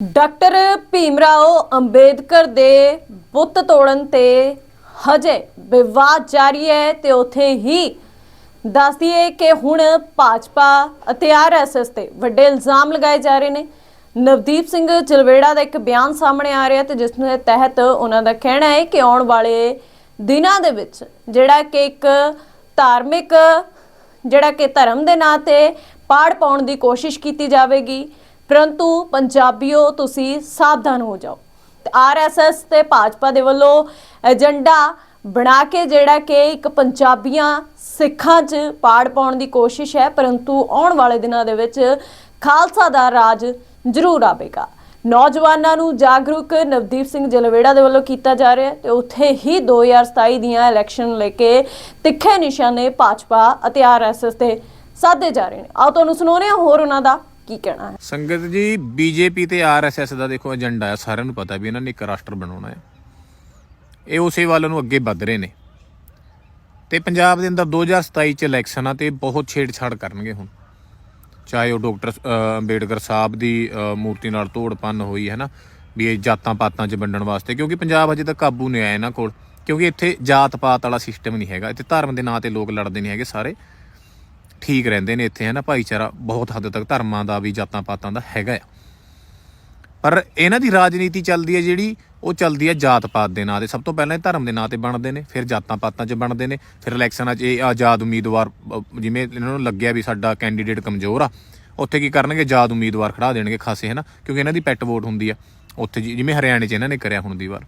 Doctor Bhimrao Ambedkar ਦੇ ਬੁੱਤ ਤੋੜਨ ਤੇ ਹਜੇ ਵਿਵਾਦ ਜਾਰੀ ਹੈ ਤੇ ਉਥੇ ਹੀ ਦੱਸਦੀਏ ਕਿ ਹੁਣ ਭਾਜਪਾ ਅਤੇ ਆਰਐਸਐਸ ਤੇ ਵੱਡੇ ਇਲਜ਼ਾਮ ਲਗਾਏ ਜਾ ਰਹੇ ਨੇ। ਨਵਦੀਪ ਸਿੰਘ ਜਲਵੇੜਾ ਦਾ ਇੱਕ ਬਿਆਨ ਸਾਹਮਣੇ ਆ ਰਿਹਾ ਤੇ ਜਿਸ ਦੇ ਤਹਿਤ ਉਹਨਾਂ ਦਾ ਕਹਿਣਾ ਹੈ ਕਿ ਆਉਣ ਵਾਲੇ ਦਿਨਾਂ ਦੇ ਵਿੱਚ ਜਿਹੜਾ ਕਿ ਇੱਕ ਧਾਰਮਿਕ ਜਿਹੜਾ ਕਿ ਧਰਮ ਦੇ ਨਾਂ ਤੇ ਪਾੜ ਪਾਉਣ ਦੀ ਕੋਸ਼ਿਸ਼ ਕੀਤੀ ਜਾਵੇਗੀ। ਪਰੰਤੂ ਪੰਜਾਬੀਓ, ਤੁਸੀਂ ਸਾਵਧਾਨ ਹੋ ਜਾਓ। ਤੇ ਆਰਐਸਐਸ ਤੇ ਭਾਜਪਾ ਦੇ ਵੱਲੋਂ ਏਜੰਡਾ ਬਣਾ ਕੇ ਜਿਹੜਾ ਕਿ ਇੱਕ ਪੰਜਾਬੀਆਂ ਸਿੱਖਾਂ 'ਚ ਪਾੜ ਪਾਉਣ ਦੀ ਕੋਸ਼ਿਸ਼ ਹੈ, ਪਰੰਤੂ ਆਉਣ ਵਾਲੇ ਦਿਨਾਂ ਦੇ ਵਿੱਚ ਖਾਲਸਾ ਦਾ ਰਾਜ ਜ਼ਰੂਰ ਆਵੇਗਾ। ਨੌਜਵਾਨਾਂ ਨੂੰ ਜਾਗਰੂਕ ਨਵਦੀਪ ਸਿੰਘ ਜਲਵੇੜਾ ਦੇ ਵੱਲੋਂ ਕੀਤਾ ਜਾ ਰਿਹਾ ਹੈ ਤੇ ਉੱਥੇ ਹੀ 2027 ਦੀਆਂ ਇਲੈਕਸ਼ਨ ਲੈ ਕੇ ਤਿੱਖੇ ਨਿਸ਼ਾਨੇ ਭਾਜਪਾ ਅਤੇ ਆਰਐਸਐਸ ਤੇ ਸਾਧੇ ਜਾ ਰਹੇ ਨੇ। ਆਓ ਤੁਹਾਨੂੰ ਸੁਣਾਉਂਦੇ ਹਾਂ ਹੋਰ ਉਹਨਾਂ ਦਾ ਕੀ ਕਹਿਣਾ ਹੈ? ਸੰਗਤ ਜੀ ਬੀਜੇਪੀ ਤੇ ਆਰਐਸਐਸ ਦਾ ਦੇਖੋ ਏਜੰਡਾ ਹੈ, ਸਾਰਿਆਂ ਨੂੰ ਪਤਾ ਵੀ ਇਹਨਾਂ ਨੇ ਇੱਕ ਰਾਸ਼ਟਰ ਬਣਾਉਣਾ ਹੈ। ਇਹ ਉਸੇ ਵੱਲ ਨੂੰ ਅੱਗੇ ਵੱਧ ਰਹੇ ਨੇ। ਤੇ ਪੰਜਾਬ ਦੇ ਅੰਦਰ 2027 ਚ ਇਲੈਕਸ਼ਨ ਆ ਤੇ ਬਹੁਤ ਛੇੜਛਾੜ ਕਰਨਗੇ ਹੁਣ। ਚਾਹੇ ਉਹ ਡਾਕਟਰ ਅੰਬੇਡਕਰ ਸਾਹਿਬ ਦੀ ਮੂਰਤੀ ਨਾਲ ਤੋੜਪੰਨ ਹੋਈ, ਹੈ ਨਾ? ਵੀ ਇਹ ਜਾਤਾਂ ਪਾਤਾਂ 'ਚ ਵੰਡਣ ਵਾਸਤੇ, ਕਿਉਂਕਿ ਪੰਜਾਬ ਅਜੇ ਤੱਕ ਕਾਬੂ ਨਹੀਂ ਆਇਆ ਇਹਨਾਂ ਕੋਲ। ਕਿਉਂਕਿ ਇੱਥੇ ਜਾਤ ਪਾਤ ਵਾਲਾ ਸਿਸਟਮ ਨਹੀਂ ਹੈਗਾ। ਇੱਥੇ ਧਰਮ ਦੇ ਨਾਂ ਤੇ ਲੋਕ ਲੜਦੇ ਨਹੀਂ ਹੈਗੇ ਸਾਰੇ। ਠੀਕ ਰਹਿੰਦੇ ਨੇ ਇੱਥੇ ਹੈ ਨਾ ਭਾਈਚਾਰਾ ਬਹੁਤ ਹੱਦ ਤੱਕ ਧਰਮਾਂ ਦਾ ਵੀ, ਜਾਤਾਂ ਪਾਤਾਂ ਦਾ ਹੈਗਾ ਆ। ਪਰ ਇਹਨਾਂ ਦੀ ਰਾਜਨੀਤੀ ਚੱਲਦੀ ਹੈ ਜਿਹੜੀ, ਉਹ ਚੱਲਦੀ ਹੈ ਜਾਤ ਪਾਤ ਦੇ ਨਾਂ ਤੇ। ਸਭ ਤੋਂ ਪਹਿਲਾਂ ਇਹ ਧਰਮ ਦੇ ਨਾਂ ਤੇ ਬਣਦੇ ਨੇ, ਫਿਰ ਜਾਤਾਂ ਪਾਤਾਂ 'ਚ ਬਣਦੇ ਨੇ, ਫਿਰ ਇਲੈਕਸ਼ਨਾਂ 'ਚ ਇਹ ਆਜ਼ਾਦ ਉਮੀਦਵਾਰ ਜਿਵੇਂ ਇਹਨਾਂ ਨੂੰ ਲੱਗਿਆ ਵੀ ਸਾਡਾ ਕੈਂਡੀਡੇਟ ਕਮਜ਼ੋਰ ਆ, ਉੱਥੇ ਕੀ ਕਰਨਗੇ? ਆਜ਼ਾਦ ਉਮੀਦਵਾਰ ਖੜਾ ਦੇਣਗੇ ਖਾਸੇ ਹੈ ਨਾ ਕਿਉਂਕਿ ਇਹਨਾਂ ਦੀ ਪੈਟ ਵੋਟ ਹੁੰਦੀ ਆ। ਉੱਥੇ ਜਿ- ਜਿਵੇਂ ਹਰਿਆਣੇ 'ਚ ਇਹਨਾਂ ਨੇ ਕਰਿਆ ਹੁਣ ਦੀ ਵਾਰ।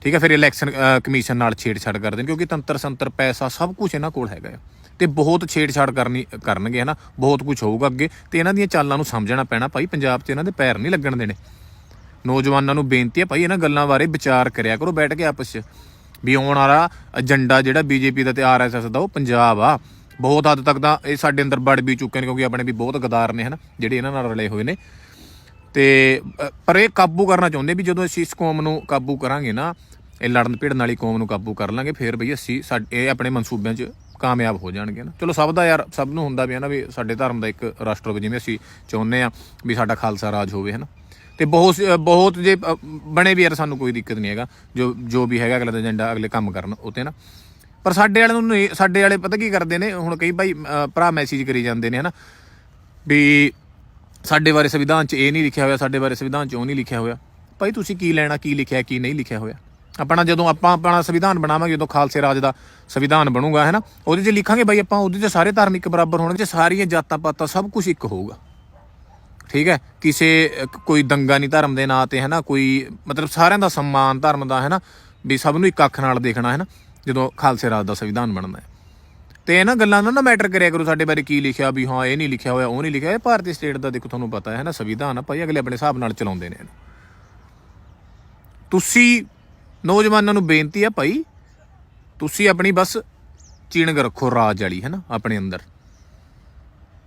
ਠੀਕ ਹੈ ਫਿਰ ਇਲੈਕਸ਼ਨ ਕਮਿਸ਼ਨ ਨਾਲ ਛੇੜਛਾੜ ਕਰਦੇ ਨੇ, ਕਿਉਂਕਿ ਤੰਤਰ ਸੰਤਰ ਪੈਸਾ ਸਭ ਕੁਝ ਇਹਨਾਂ ਕੋਲ ਹੈਗਾ ਆ। ਤੇ ਬਹੁਤ ਛੇੜਛਾੜ ਕਰਨੀ, ਕਰਨਗੇ, ਹਨਾ? ਬਹੁਤ ਕੁਝ ਹੋਊਗਾ ਅੱਗੇ, ਤੇ ਇਹਨਾਂ ਦੀਆਂ ਚਾਲਾਂ ਨੂੰ ਸਮਝਣਾ ਪੈਣਾ ਭਾਈ, ਪੰਜਾਬ 'ਚ ਇਹਨਾਂ ਦੇ ਪੈਰ ਨਹੀਂ ਲੱਗਣ ਦੇਣੇ। ਨੌਜਵਾਨਾਂ ਨੂੰ ਬੇਨਤੀ ਹੈ ਭਾਈ, ਇਹਨਾਂ ਗੱਲਾਂ ਬਾਰੇ ਵਿਚਾਰ ਕਰਿਆ ਕਰੋ, ਬੈਠ ਕੇ ਆਪਸ 'ਚ। ਵੀ ਆਉਣ ਵਾਲਾ ਏਜੰਡਾ ਜਿਹੜਾ ਬੀਜੇਪੀ ਦਾ ਤੇ ਆਰਐਸਐਸ ਦਾ, ਉਹ ਪੰਜਾਬ ਆ। ਬਹੁਤ ਹੱਦ ਤੱਕ ਤਾਂ ਇਹ ਸਾਡੇ ਅੰਦਰ ਵੜ ਵੀ ਚੁੱਕੇ ਨੇ, ਕਿਉਂਕਿ ਆਪਣੇ ਵੀ ਬਹੁਤ ਗਦਾਰ ਨੇ, ਹਨਾ? ਜਿਹੜੇ ਇਹਨਾਂ ਨਾਲ ਰਲੇ ਹੋਏ ਨੇ। ਤੇ ਪਰ ਇਹ ਕਾਬੂ ਕਰਨਾ ਚਾਹੁੰਦੇ ਵੀ ਜਦੋਂ ਅਸੀਂ ਇਸ ਕੌਮ ਨੂੰ ਕਾਬੂ ਕਰਾਂਗੇ ਨਾ, ਇਹ ਲੜਨ ਭਿੜਨ ਵਾਲੀ ਕੌਮ ਨੂੰ ਕਾਬੂ ਕਰ ਲਾਂਗੇ, ਫਿਰ ਬਈ ਅਸੀਂ ਸਾਡੇ ਇਹ ਆਪਣੇ ਮਨਸੂਬਿਆਂ 'ਚ ਕਾਮਯਾਬ ਹੋ ਜਾਣਗੇ ਨਾ। ਚਲੋ ਸਭ ਦਾ ਯਾਰ, ਸਭ ਨੂੰ ਹੁੰਦਾ ਵੀ ਹੈ ਨਾ ਵੀ ਸਾਡੇ ਧਰਮ ਦਾ ਇੱਕ ਰਾਸ਼ਟਰ ਹੋਵੇ, ਜਿਵੇਂ ਅਸੀਂ ਚਾਹੁੰਦੇ ਆ ਵੀ ਸਾਡਾ ਖਾਲਸਾ ਰਾਜ ਹੋਵੇ ਹੈ ਨਾ ਤੇ ਬਹੁਤ ਬਹੁਤ ਜੇ ਬਣੇ ਵੀ ਯਾਰ ਸਾਨੂੰ ਕੋਈ ਦਿੱਕਤ ਨਹੀਂ ਹੈਗਾ, ਜੋ ਜੋ ਵੀ ਹੈਗਾ ਅਗਲਾ ਏਜੰਡਾ ਅਗਲੇ ਕੰਮ ਕਰਨ ਉਤੇ ਨਾ। ਪਰ ਸਾਡੇ ਵਾਲਿਆਂ ਨੂੰ ਨਹੀਂ, ਸਾਡੇ ਵਾਲੇ ਪਤਾ ਕੀ ਕਰਦੇ ਨੇ, ਹੁਣ ਕਈ ਭਾਈ ਭਰਾ ਮੈਸੇਜ ਕਰੀ ਜਾਂਦੇ ਨੇ, ਹਨਾ। ਵੀ ਸਾਡੇ ਬਾਰੇ ਸੰਵਿਧਾਨ 'ਚ ਇਹ ਨਹੀਂ ਲਿਖਿਆ ਹੋਇਆ, ਸਾਡੇ ਬਾਰੇ ਸੰਵਿਧਾਨ 'ਚ ਉਹ ਨਹੀਂ ਲਿਖਿਆ ਹੋਇਆ। ਭਾਈ ਤੁਸੀਂ ਕੀ ਲੈਣਾ, ਕੀ ਲਿਖਿਆ, ਕੀ ਨਹੀਂ ਲਿਖਿਆ ਹੋਇਆ? ਆਪਣਾ ਜਦੋਂ ਆਪਾਂ ਆਪਣਾ ਸੰਵਿਧਾਨ ਬਣਾਵਾਂਗੇ, ਜਦੋਂ ਖਾਲਸੇ ਰਾਜ ਦਾ ਸੰਵਿਧਾਨ ਬਣੂਗਾ, ਹੈ ਨਾ? ਉਹਦੇ 'ਚ ਲਿਖਾਂਗੇ ਭਾਈ ਆਪਾਂ, ਉਹਦੇ 'ਚ ਸਾਰੇ ਧਰਮ ਬਰਾਬਰ ਹੋਣਗੇ ਸਾਰੀਆਂ ਜਾਤਾਂ ਪਾਤਾਂ ਸਭ ਕੁਝ ਇੱਕ ਹੋਊਗਾ। ਠੀਕ ਹੈ? ਕਿਸੇ ਕੋਈ ਦੰਗਾ ਨਹੀਂ ਧਰਮ ਦੇ ਨਾਂ ਤੇ, ਹੈ ਨਾ? ਕੋਈ ਮਤਲਬ ਸਾਰਿਆਂ ਦਾ ਸਨਮਾਨ ਧਰਮ ਦਾ, ਹੈ ਨਾ? ਵੀ ਸਭ ਨੂੰ ਇੱਕ ਅੱਖ ਨਾਲ ਦੇਖਣਾ, ਹੈ ਨਾ? ਜਦੋਂ ਖਾਲਸੇ ਰਾਜ ਦਾ ਸੰਵਿਧਾਨ ਬਣਦਾ ਹੈ। ਤੇ ਇਹਨਾਂ ਗੱਲਾਂ ਦਾ ਨਾ ਮੈਟਰ ਕਰਿਆ ਕਰੋ ਸਾਡੇ ਬਾਰੇ, ਕੀ ਲਿਖਿਆ, ਵੀ ਹਾਂ, ਇਹ ਨਹੀਂ ਲਿਖਿਆ ਹੋਇਆ, ਉਹ ਨਹੀਂ ਲਿਖਿਆ। ਇਹ ਭਾਰਤੀ ਸਟੇਟ ਦਾ ਦੇਖੋ, ਤੁਹਾਨੂੰ ਪਤਾ ਹੈ ਨਾ? ਸੰਵਿਧਾਨ ਆ ਭਾਈ ਅਗਲੇ ਆਪਣੇ ਹਿਸਾਬ ਨਾਲ ਚਲਾਉਂਦੇ ਨੇ ਤੁਸੀਂ ਨੌਜਵਾਨਾਂ ਨੂੰ ਬੇਨਤੀ ਆ ਭਾਈ, ਤੁਸੀਂ ਆਪਣੀ ਬਸ ਚੀਣਗ ਰੱਖੋ ਰਾਜ ਵਾਲੀ ਹੈ ਨਾ ਆਪਣੇ ਅੰਦਰ।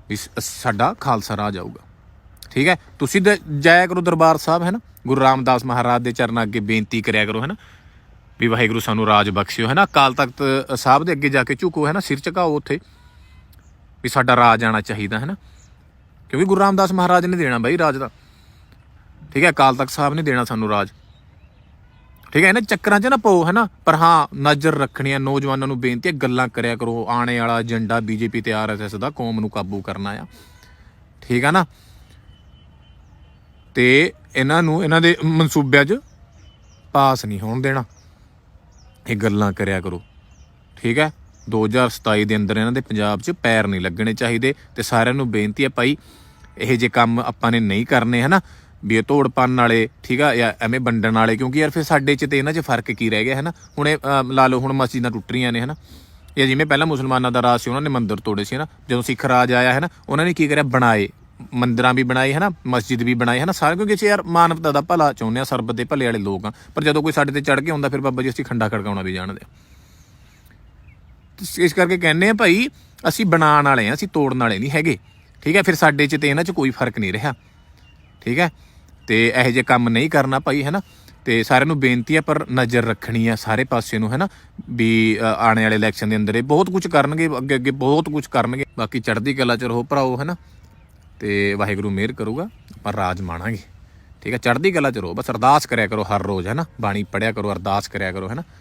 ਵੀ ਸ- ਸਾਡਾ ਖਾਲਸਾ ਰਾਜ ਆਊਗਾ। ਠੀਕ ਹੈ? ਤੁਸੀਂ ਦ- ਜਾਇਆ ਕਰੋ ਦਰਬਾਰ ਸਾਹਿਬ ਹੈ ਨਾ ਗੁਰੂ ਰਾਮਦਾਸ ਮਹਾਰਾਜ ਦੇ ਚਰਨਾਂ ਅੱਗੇ ਬੇਨਤੀ ਕਰਿਆ ਕਰੋ ਹੈ ਨਾ ਵੀ ਵਾਹਿਗੁਰੂ ਸਾਨੂੰ ਰਾਜ ਬਖਸ਼ਿਓ ਹੈ ਨਾ ਅਕਾਲ ਤਖਤ ਸਾਹਿਬ ਦੇ ਅੱਗੇ ਜਾ ਕੇ ਝੁਕੋ ਹੈ ਨਾ ਸਿਰ ਝੁਕਾਓ ਉੱਥੇ। ਵੀ ਸਾਡਾ ਰਾਜ ਆਣਾ ਚਾਹੀਦਾ ਹੈ ਨਾ ਕਿਉਂਕਿ ਗੁਰੂ ਰਾਮਦਾਸ ਮਹਾਰਾਜ ਨੇ ਦੇਣਾ ਬਾਈ ਰਾਜ ਦਾ। ਠੀਕ ਹੈ? ਅਕਾਲ ਤਖਤ ਸਾਹਿਬ ਨੇ ਦੇਣਾ ਸਾਨੂੰ ਰਾਜ। ਠੀਕ ਹੈ, ਇਹਨਾਂ ਚੱਕਰਾਂ 'ਚ ਨਾ ਪਓ, ਹੈ ਨਾ? ਪਰ ਹਾਂ, ਨਜ਼ਰ ਰੱਖਣੀ ਹੈ ਨੌਜਵਾਨਾਂ ਨੂੰ ਬੇਨਤੀ ਹੈ, ਗੱਲਾਂ ਕਰਿਆ ਕਰੋ। ਆਣੇ ਵਾਲਾ ਏਜੰਡਾ ਬੀਜੇਪੀ ਤੇ ਆਰਐਸਐਸ ਦਾ ਕੌਮ ਨੂੰ ਕਾਬੂ ਕਰਨਾ ਆ। ਠੀਕ ਆ ਨਾ? ਤੇ ਇਹਨਾਂ ਨੂੰ, ਇਹਨਾਂ ਦੇ ਮਨਸੂਬਿਆਂ 'ਚ ਪਾਸ ਨਹੀਂ ਹੋਣ ਦੇਣਾ। ਇਹ ਗੱਲਾਂ ਕਰਿਆ ਕਰੋ। ਠੀਕ ਹੈ? 2027 ਦੇ ਅੰਦਰ ਇਹਨਾਂ ਦੇ ਪੰਜਾਬ 'ਚ ਪੈਰ ਨਹੀਂ ਲੱਗਣੇ ਚਾਹੀਦੇ ਤੇ ਸਾਰਿਆਂ ਨੂੰ ਬੇਨਤੀ ਹੈ ਭਾਈ, ਇਹ ਜੇ ਕੰਮ ਆਪਾਂ ਨੇ ਨਹੀਂ ਕਰਨੇ ਹਨਾ ਵੀ ਇਹ ਤੋੜਪੰਨ ਵਾਲੇ ਠੀਕ ਆ, ਜਾਂ ਐਵੇਂ ਵੰਡਣ ਵਾਲੇ ਕਿਉਂਕਿ ਯਾਰ ਫਿਰ ਸਾਡੇ 'ਚ ਤੇ ਇਹਨਾਂ 'ਚ ਫ਼ਰਕ ਕੀ ਰਹਿ ਗਿਆ, ਹਨਾ? ਹੁਣ ਇਹ ਲਾ ਲਓ, ਹੁਣ ਮਸਜਿਦਾਂ ਟੁੱਟ ਰਹੀਆਂ ਨੇ ਹੈ ਨਾ ਜਾਂ ਜਿਵੇਂ ਪਹਿਲਾਂ ਮੁਸਲਮਾਨਾਂ ਦਾ ਰਾਜ ਸੀ, ਉਹਨਾਂ ਨੇ ਮੰਦਿਰ ਤੋੜੇ ਸੀ ਹੈ ਨਾ ਜਦੋਂ ਸਿੱਖ ਰਾਜ ਆਇਆ ਹੈ ਨਾ ਉਹਨਾਂ ਨੇ ਕੀ ਕਰਿਆ? ਬਣਾਏ। ਮੰਦਰਾਂ ਵੀ ਬਣਾਏ, ਹਨਾ? ਮਸਜਿਦ ਵੀ ਬਣਾਏ, ਹਨਾ? ਸਾਰੇ ਕਿਉਂਕਿ ਅਸੀਂ ਯਾਰ ਮਾਨਵਤਾ ਦਾ ਭਲਾ ਚਾਹੁੰਦੇ ਆ ਸਰਬਤ ਦੇ ਭਲੇ ਵਾਲੇ ਲੋਕ ਆ ਪਰ ਜਦੋਂ ਕੋਈ ਸਾਡੇ ਤੇ ਚੜ ਕੇ ਆਉਂਦਾ, ਫਿਰ ਬਾਬਾ ਜੀ ਅਸੀਂ ਖੰਡਾ ਖੜਕਾਉਣਾ ਵੀ ਜਾਣਦੇ ਆ ਇਸ ਕਰਕੇ ਕਹਿੰਦੇ ਆ ਭਾਈ, ਅਸੀਂ ਬਣਾਉਣ ਵਾਲੇ ਆ ਅਸੀਂ ਤੋੜਨ ਵਾਲੇ ਨਹੀਂ ਹੈਗੇ। ਠੀਕ ਹੈ, ਫਿਰ ਸਾਡੇ 'ਚ ਤੇ ਇਹਨਾਂ 'ਚ ਕੋਈ ਫ਼ਰਕ ਨਹੀਂ ਰਿਹਾ। ਠੀਕ ਹੈ? ਤੇ ਇਹੋ ਜਿਹੇ ਕੰਮ ਨਹੀਂ ਕਰਨਾ ਭਾਈ ਹੈ ਨਾ ਤੇ ਸਾਰਿਆਂ ਨੂੰ ਬੇਨਤੀ ਹੈ ਪਰ ਨਜ਼ਰ ਰੱਖਣੀ ਹੈ ਸਾਰੇ ਪਾਸੇ ਨੂੰ ਹੈ ਨਾ ਵੀ ਅ, ਆਉਣ ਵਾਲੇ ਇਲੈਕਸ਼ਨ ਦੇ ਅੰਦਰ ਇਹ ਬਹੁਤ ਕੁਝ ਕਰਨਗੇ ਅੱਗੇ ਅੱਗੇ ਬਹੁਤ ਕੁਝ ਕਰਨਗੇ। ਬਾਕੀ ਚੜ੍ਹਦੀ ਕਲਾ ਚ ਰਹੋ ਭਰਾਓ ਹੈ ਨਾ ਤੇ ਵਾਹਿਗੁਰੂ ਮਿਹਰ ਕਰੂਗਾ ਪਰ ਰਾਜ ਮਾਣਾਂਗੇ। ਠੀਕ ਹੈ ਚੜ੍ਹਦੀ ਕਲਾ ਚ ਰਹੋ ਬਸ ਅਰਦਾਸ ਕਰਿਆ ਕਰੋ ਹਰ ਰੋਜ਼ ਹੈ ਨਾ ਬਾਣੀ ਪੜਿਆ ਕਰੋ ਅਰਦਾਸ ਕਰਿਆ ਕਰੋ ਹੈ ਨਾ